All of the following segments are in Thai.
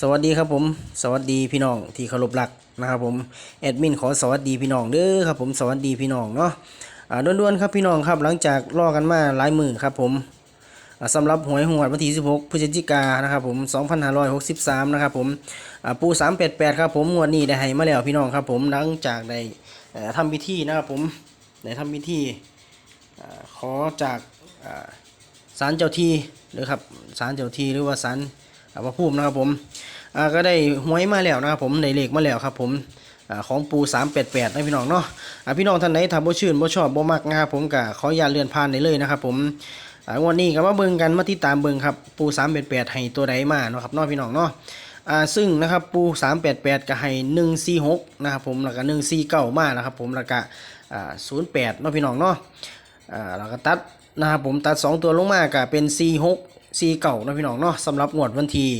สวัสดีครับผม สวัสดีพี่น้องที่เคารพรักนะครับผมแอดมินขอสวัสดีพี่น้องเด้อครับผมสวัสดีพี่น้องเนาะอ่าด่วนๆครับพี่น้องครับหลังจากรอกันมาหลายมือครับผมอ่าสำหรับหวยหวดวันที่ 16 พฤศจิกานะครับผม 2563 นะครับผมอ่าปู 388 ครับผมงวดนี้ได้ให้มาแล้วพี่น้องครับผมหลังจากได้ทำพิธีนะครับผมได้ทำพิธีขอจากอ่าศาลเจ้าที่หรือครับศาลเจ้าที่หรือว่าศาล อ่าพระภูมินะครับผมอ่าก็ได้หวยมาแล้วนะครับผมได้เลขมาแล้วครับผมอ่าของปู 388 นะพี่น้องเนาะอ่าพี่น้องท่านไหนถ้าบ่ชื่นบ่ชอบบ่มักนะครับผมก็ขออย่าเลื่อนผ่านได้เลยนะครับผมอ่างวดนี้ก็มาเบิ่งกันมาติดตามเบิ่งครับปู 388 ให้ตัวใดมาเนาะครับเนาะพี่น้องเนาะอ่าซึ่งนะครับปู 388 ก็ให้ 146 นะครับผมแล้วก็149 มานะครับผมแล้วก็อ่า08 เนาะพี่น้องเนาะอ่าแล้วก็ตัดนะครับผมตัด 2 ตัวลงมาก็เป็น C6 C เก่านะพี่น้องเนาะสำหรับงวดวันที่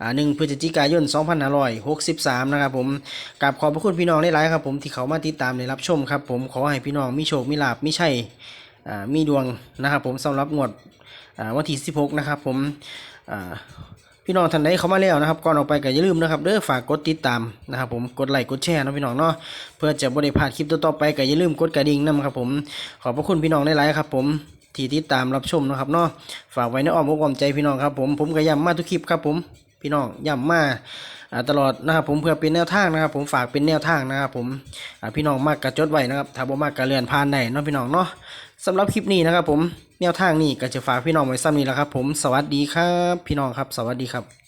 อ่า1พฤศจิกายน 2563 นะครับผมกับขอบพระคุณพี่น้องได้หลายๆครับผมที่เขามาติดตามในรับชมครับผมขอให้พี่น้องมีโชคมีลาบมีชัยอ่ามีดวงนะครับผมสำหรับงวดอ่าวันที่ 16 นะครับผมอ่าพี่น้องท่านใดเข้ามาแล้วนะครับก่อนออกไปก็อย่าลืมนะครับเด้อฝากกดติดตามนะครับผมกดไลค์กดแชร์นะพี่น้องเนาะเพื่อจะบริพลาดคลิปต่อๆไปก็อย่าลืมกดกระดิ่งนะครับผมขอบพระคุณพี่น้องได้หลายๆครับผม ที่ติดตามรับชมนะครับเนาะฝากไว้ในอ้อมอกอ้อมใจพี่น้องครับผมผมก็ย้ำมาทุกคลิปครับผมพี่น้องย้ำมาตลอดนะครับผมเพื่อเป็นแนวทางนะครับ ผมฝากเป็นแนวทางนะครับผมพี่น้องมากกระจดไว้นะครับถ้าบ่มากกระเลื่อนผ่านได้เนาะพี่น้องเนาะสำหรับคลิปนี้นะครับผมแนวทางนี้ก็จะฝากพี่น้องไว้ซ้ำนี้แล้วครับผมสวัสดีครับ พี่น้องครับ สวัสดีครับ